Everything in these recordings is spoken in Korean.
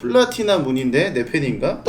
플라티나 문인데 내 팬인가?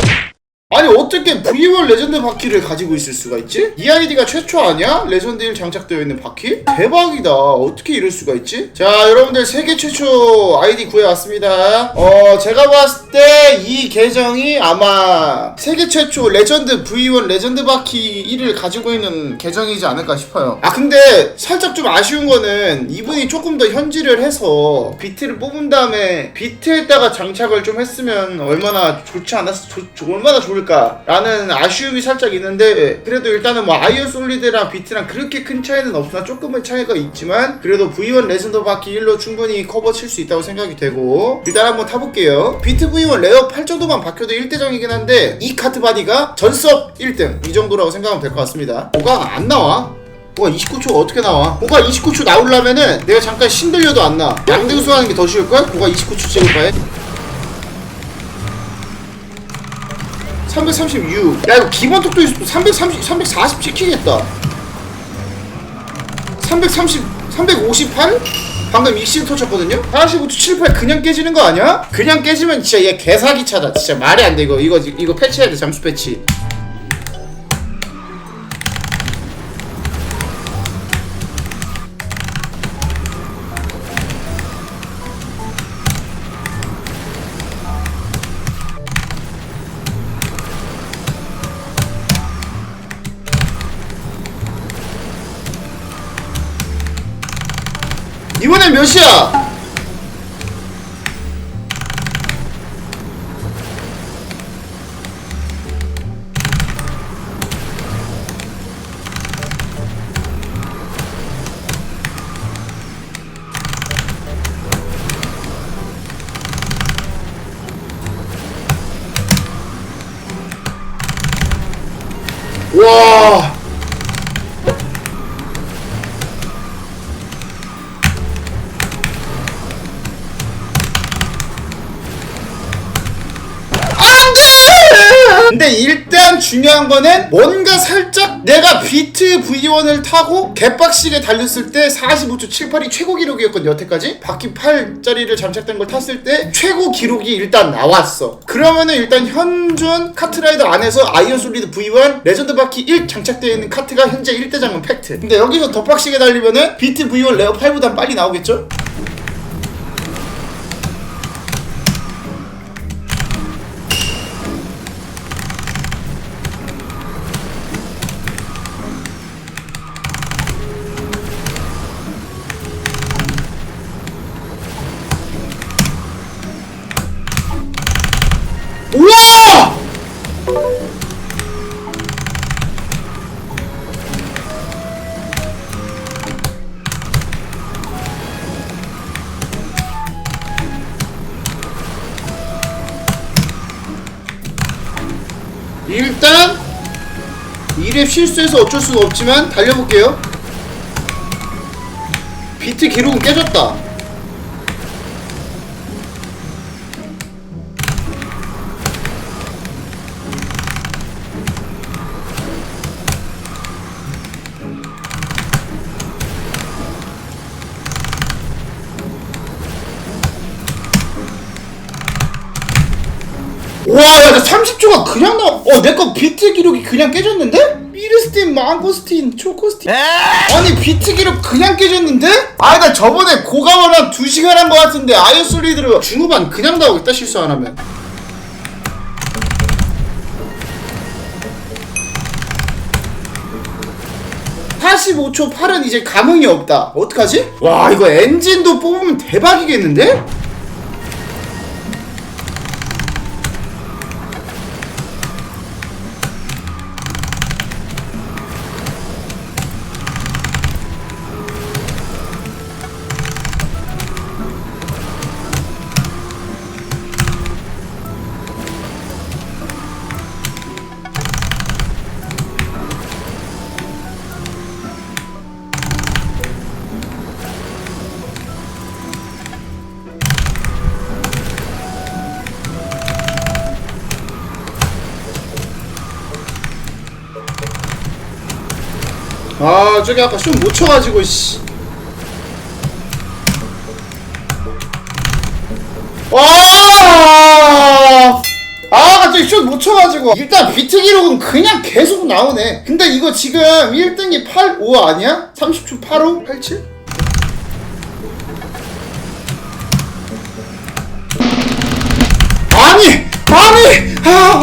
아니 어떻게 V1 레전드 바퀴를 가지고 있을 수가 있지? 이 아이디가 최초 아니야? 레전드 1 장착되어 있는 바퀴? 대박이다 어떻게 이럴 수가 있지? 자 여러분들 세계 최초 아이디 구해왔습니다 어 제가 봤을 때 이 계정이 아마 세계 최초 레전드 V1 레전드 바퀴 1을 가지고 있는 계정이지 않을까 싶어요 아 근데 살짝 좀 아쉬운 거는 이분이 조금 더 현질을 해서 비트를 뽑은 다음에 비트에다가 장착을 좀 했으면 얼마나 좋지 않았 좋, 좋- 얼마나 좋을 까라는 아쉬움이 살짝 있는데 그래도 일단은 뭐 아이어 솔리드랑 비트랑 그렇게 큰 차이는 없으나 조금의 차이가 있지만 그래도 V1 레전드 바퀴 1로 충분히 커버 칠 수 있다고 생각이 되고 일단 한번 타볼게요 비트 V1 레어 8 정도만 바뀌어도 1대장이긴 한데 이 카트 바디가 전섭 1등 이 정도라고 생각하면 될 것 같습니다 뭐가 안 나와 뭐가 29초가 어떻게 나와? 뭐가 29초 나오려면은 내가 잠깐 신들려도 안 나. 양등수 하는 게 더 쉬울걸? 뭐가 29초 찍을 바에? 336. 야, 이거 기본 톡도 있어. 330, 340 찍히겠다. 330, 358? 방금 익신 터쳤거든요? 45초 78 그냥 깨지는 거 아니야? 그냥 깨지면 진짜 얘 개사기 차다. 진짜 말이 안 돼, 이거. 이거, 이거 패치해야 돼, 잠수 패치. 이번엔 몇이야? 와. 근데 일단 중요한 거는 뭔가 살짝 내가 비트 V1을 타고 개빡시게 달렸을 때 45초 78이 최고 기록이었거든 여태까지. 바퀴 8짜리를 장착된 걸 탔을 때 최고 기록이 일단 나왔어. 그러면은 일단 현존 카트라이더 안에서 아이언 솔리드 V1 레전드 바퀴 1 장착되어 있는 카트가 현재 1대장은 팩트. 근데 여기서 더 빡시게 달리면은 비트 V1 레어 8보단 빨리 나오겠죠? 일단 2랩 실수해서 어쩔 수가 없지만 달려볼게요. 비트 기록은 깨졌다 야, 나 30초가 그냥 나, 어, 내 거 비트 기록이 그냥 깨졌는데? 미르스틴, 망고스틴, 초코스틴. 아니, 비트 기록 그냥 깨졌는데? 아, 나 저번에 고감을 한 2시간 한 거 같은데, 아이언 솔리드로 중후반 그냥 나오겠다, 실수 안 하면. (45초 8은) 이제 감흥이 없다 어떡하지? 와 이거 엔진도 뽑으면 대박이겠는데? 아 저기 아까 좀못 쳐가지고 씨. 와 도저히 슛못 쳐가지고 일단 비트 기록은 그냥 계속 나오네 근데 이거 지금 1등이 8, 5 아니야? 30초 85? 87? 아니! 아니! 아! 아! 아!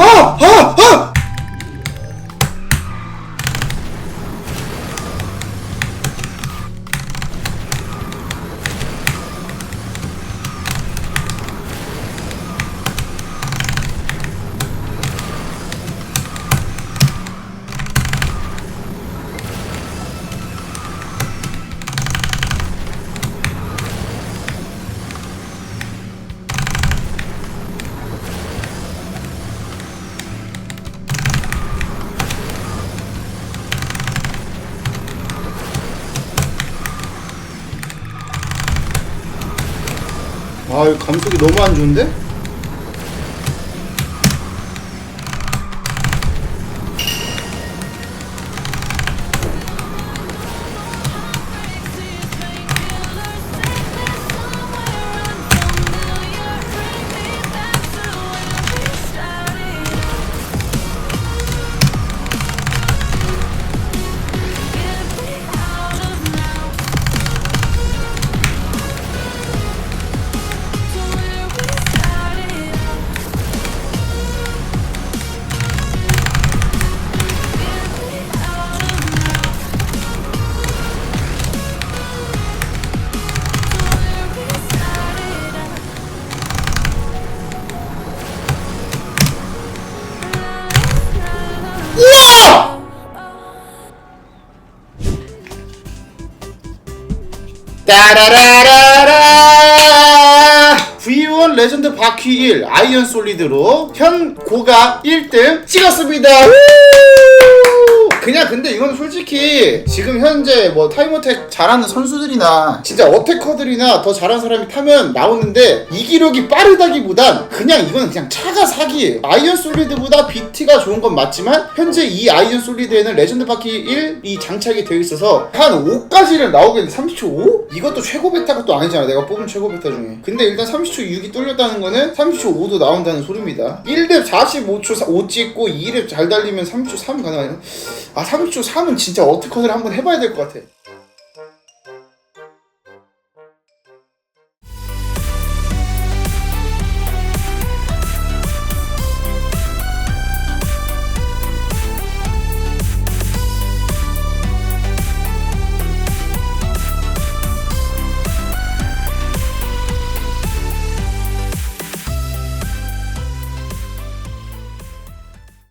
아, 감속이 너무 안 좋은데? 따라라라라 V1 레전드 바퀴 1 아이언 솔리드로 현 고가 1등 찍었습니다 우! 그냥 근데 이건 솔직히 지금 현재 뭐 타임어택 잘하는 선수들이나 진짜 어태커들이나 더 잘하는 사람이 타면 나오는데 이 기록이 빠르다기보단 그냥 이건 그냥 차가 사기예요 아이언 솔리드보다 BT가 좋은 건 맞지만 현재 이 아이언 솔리드에는 레전드 바퀴 1이 장착이 되어 있어서 한 5까지는 나오겠는데 30초 5? 이것도 최고 베타가 또 아니잖아. 내가 뽑은 최고 베타 중에. 근데 일단 30초 6이 뚫렸다는 거는 30초 5도 나온다는 소리입니다. 1렙 45초 5 찍고 2렙 잘 달리면 30초 3 가능하냐? 아 30초 3은 진짜 어떻게든 한번 해봐야 될 것 같아